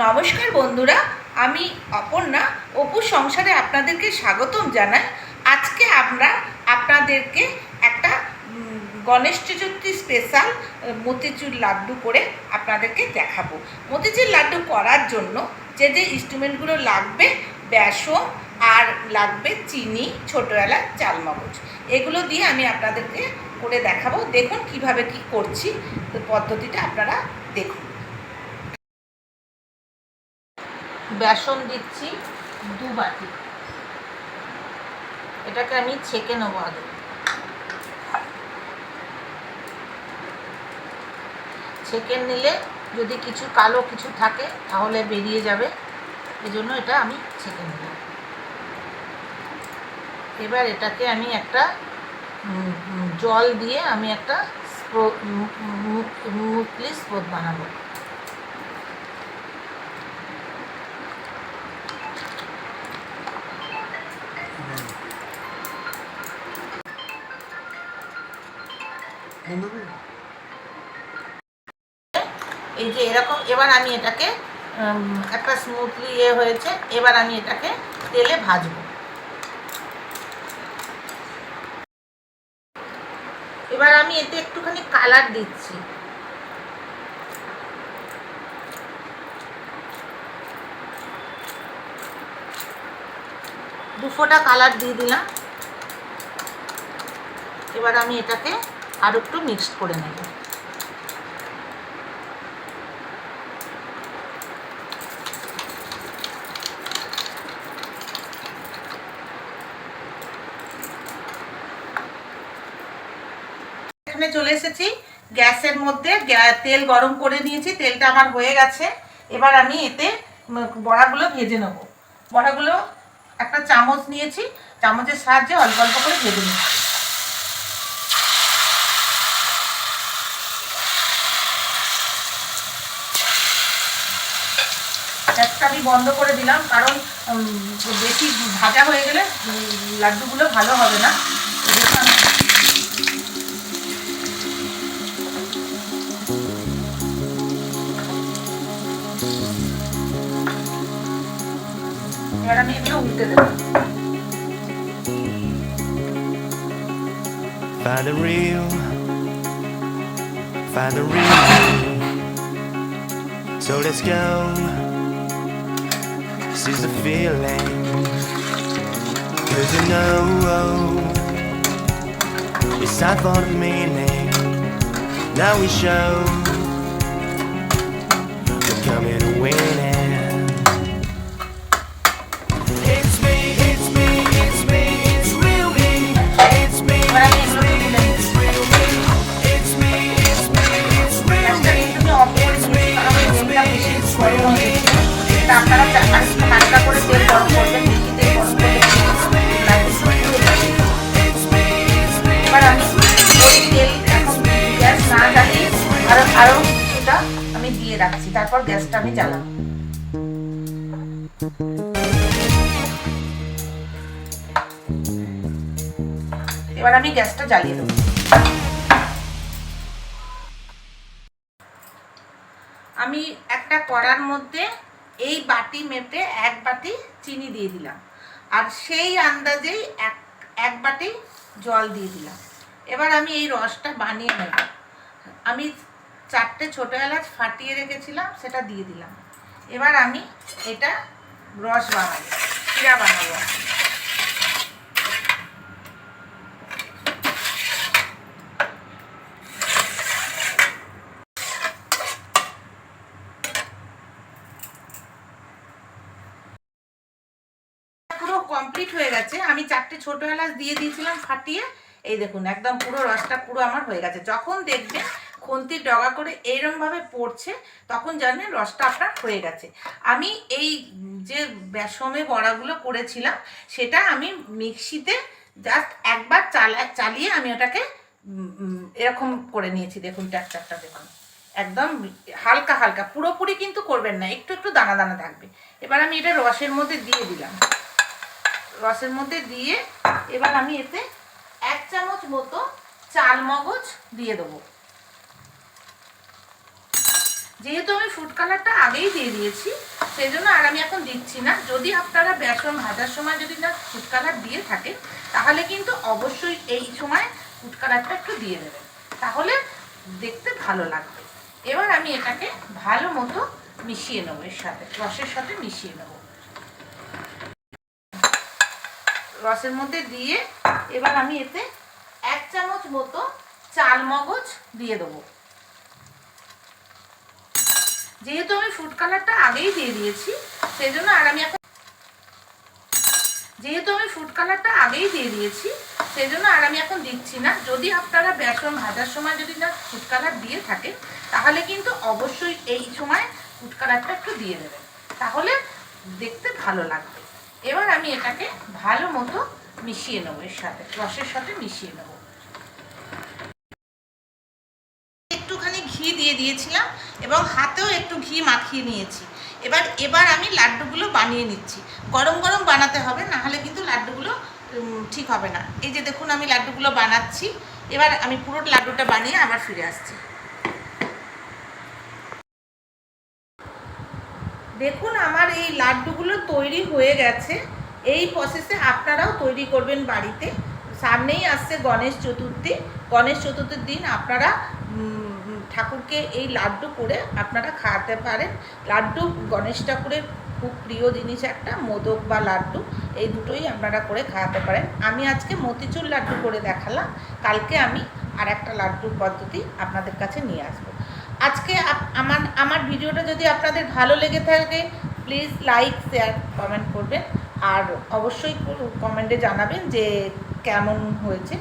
নমস্কার বন্ধুরা, আমি অপর্ণা, অপু সংসারে আপনাদেরকে স্বাগতম জানাই। আজকে আমরা আপনাদেরকে একটা গণেশ চতুর্থী স্পেশাল মতিচুর লাড্ডু করে আপনাদেরকে দেখাবো। মতিচুর লাড্ডু করার জন্য যে যে ইনস্ট্রুমেন্টগুলো লাগবে, বেসন আর লাগবে চিনি ছোটো এলাচ চালমগজ, এগুলো দিয়ে আমি আপনাদেরকে করে দেখাবো। দেখুন কীভাবে কি করছি পদ্ধতিটা আপনারা দেখুন। বেসন দিচ্ছি দু বাটি। এটাকে আমি ছেঁকে নেব আগে। ছেঁকে নিলে যদি কিছু কালো কিছু থাকে, তাহলে বেরিয়ে যাবে। এজন্য এটা আমি ছেঁকে নেব। এবার এটাকে আমি একটা জল দিয়ে আমি একটা মুখলি স্পোত বানাবো। এই যে এরকম, এবার আমি এটাকে একটা স্মুথলি ইয়ে হয়েছে, এবার আমি এটাকে তেলে ভাজবো। এবার আমি এতে একটুখানি কালার দিচ্ছি। দু ফোঁটা কালার দিয়ে দিলাম। এবার আমি এটাকে আর একটু মিক্সড করে নেব। এখানে চলে এসেছি। গ্যাসের মধ্যে তেল গরম করে নিয়েছি। তেলটা আমার হয়ে গেছে। এবার আমি এতে বড়াগুলো ভেজে নেব। বড়াগুলো একটা চামচ নিয়েছি। চামচের সাহায্যে অল্প অল্প করে ভেজে নিচ্ছি গ্যাসটা আমি বন্ধ করে দিলাম কারণ বেশি ভাজা হয়ে গেলে লাড্ডুগুলো ভালো হবে না এবার আমি এগুলো উল্টে দেবো Find the real, find the real. So let's go. This is the feeling. Cause you know it's time for the meaning. Now we show we're coming to winning. It's me. It's me, it's me, it's real me. It's me, it's me, it's real me. It's me, it's me, it's real me. It's me, it's me, it's real me. এবার আমি gas না জ্বালিয়ে আরও আরও কিছুটা আমি দিয়ে রাখছি তারপর গ্যাসটা আমি জ্বালাবো এবার আমি গ্যাসটা জ্বালিয়ে দেবো আমি একটা কড়ার মধ্যে এই বাটি মেপে এক বাটি চিনি দিয়ে দিলাম। আর সেই আন্দাজেই এক এক বাটি জল দিয়ে দিলাম। এবার আমি এই রসটা বানিয়ে নেব। আমি চারটে ছোটো এলাচ ফাটিয়ে রেখেছিলাম, সেটা দিয়ে দিলাম। এবার আমি এটা রস বানাবো চিরা বানাবো পুরো কমপ্লিট হয়ে গেছে। আমি চারটে ছোট এলাচ দিয়ে দিয়েছিলাম ফাটিয়ে। এই দেখুন, একদম পুরো রসটা পুরো আমার হয়ে গেছে। যখন দেখবেন খুন্তি ডগা করে এইরকম ভাবে পড়ছে, তখন জানবেন রসটা আপনার হয়ে গেছে। আমি এই যে বেসমে বড়াগুলো করেছিলাম, সেটা আমি মিক্সিতে জাস্ট একবার চালা, চালিয়ে আমি ওটাকে এরকম করে নিয়েছি। দেখুন ট্যাকচারটা দেখুন। একদম হালকা হালকা। পুরোপুরি কিন্তু করবেন না, একটু একটু দানা দানা থাকবে। এবার আমি এটা রসের মধ্যে দিয়ে দিলাম। রসের মধ্যে দিয়ে এবার আমি এতে এক চামচ মতো চাল মগজ দিয়ে দেবো। যেহেতু আমি ফুড কালারটা আগেই দিয়ে দিয়েছি, সেই জন্য আর আমি এখন দিচ্ছি না। যদি আপনারা বেসন ভাজার সময় যদি না ফুড কালার দিয়ে থাকেন, তাহলে কিন্তু অবশ্যই এই সময় ফুড কালারটা একটু দিয়ে দেবেন। তাহলে দেখতে ভালো লাগবে। এবার আমি এটাকে ভালো মতো মিশিয়ে নেব এর সাথে, রসের সাথে মিশিয়ে নেব। রসের মধ্যে দিয়ে এবার আমি এতে এক চামচ মতো চাল মগজ দিয়ে দেবো। যেহেতু আমি ফুড কালারটা আগেই দিয়ে দিয়েছি, সেই জন্য আর আমি এখন যেহেতু আমি ফুড কালারটা আগেই দিয়ে দিয়েছি, সেই জন্য আর আমি এখন দিচ্ছি না। যদি আপনারা বেসন ভাজার সময় যদি না ফুড কালার দিয়ে থাকেন, তাহলে কিন্তু অবশ্যই এই সময় ফুড কালারটা একটু দিয়ে দেবেন। তাহলে দেখতে ভালো লাগবে। এবার আমি এটাকে ভালো মতো মিশিয়ে নেব, এর সাথে, রসের সাথে মিশিয়ে নেব। একটুখানি ঘি দিয়ে দিয়েছিলাম এবং হাতেও একটু ঘি মাখিয়ে নিয়েছি। এবার এবার আমি লাড্ডুগুলো বানিয়ে নিচ্ছি। গরম গরম বানাতে হবে না হলে কিন্তু লাড্ডুগুলো ঠিক হবে না। এই যে দেখুন, আমি লাড্ডুগুলো বানাচ্ছি। এবার আমি পুরো লাড্ডুটা বানিয়ে আবার ফিরে আসছি। দেখুন আমার এই লাড্ডুগুলো তৈরি হয়ে গেছে। এই প্রসেসে আপনারাও তৈরি করবেন বাড়িতে। সামনেই আসছে গণেশ চতুর্থী। গণেশ চতুর্থীর দিন আপনারা ঠাকুরকে এই লাড্ডু করে আপনারা খাওয়াতে পারেন। লাড্ডু গণেশ ঠাকুরের খুব প্রিয় জিনিস একটা, মোদক বা লাড্ডু। এই দুটোই আপনারা করে খাওয়াতে পারেন। আমি আজকে মতিচুর লাড্ডু করে দেখালাম। কালকে আমি আর একটা লাড্ডুর পদ্ধতি আপনাদের কাছে নিয়ে আসব। আজকে আমার আমার ভিডিওটা যদি আপনাদের ভালো লেগে থাকে প্লিজ লাইক শেয়ার কমেন্ট করবেন। আর অবশ্যই কমেন্টে জানাবেন যে কেমন হয়েছে।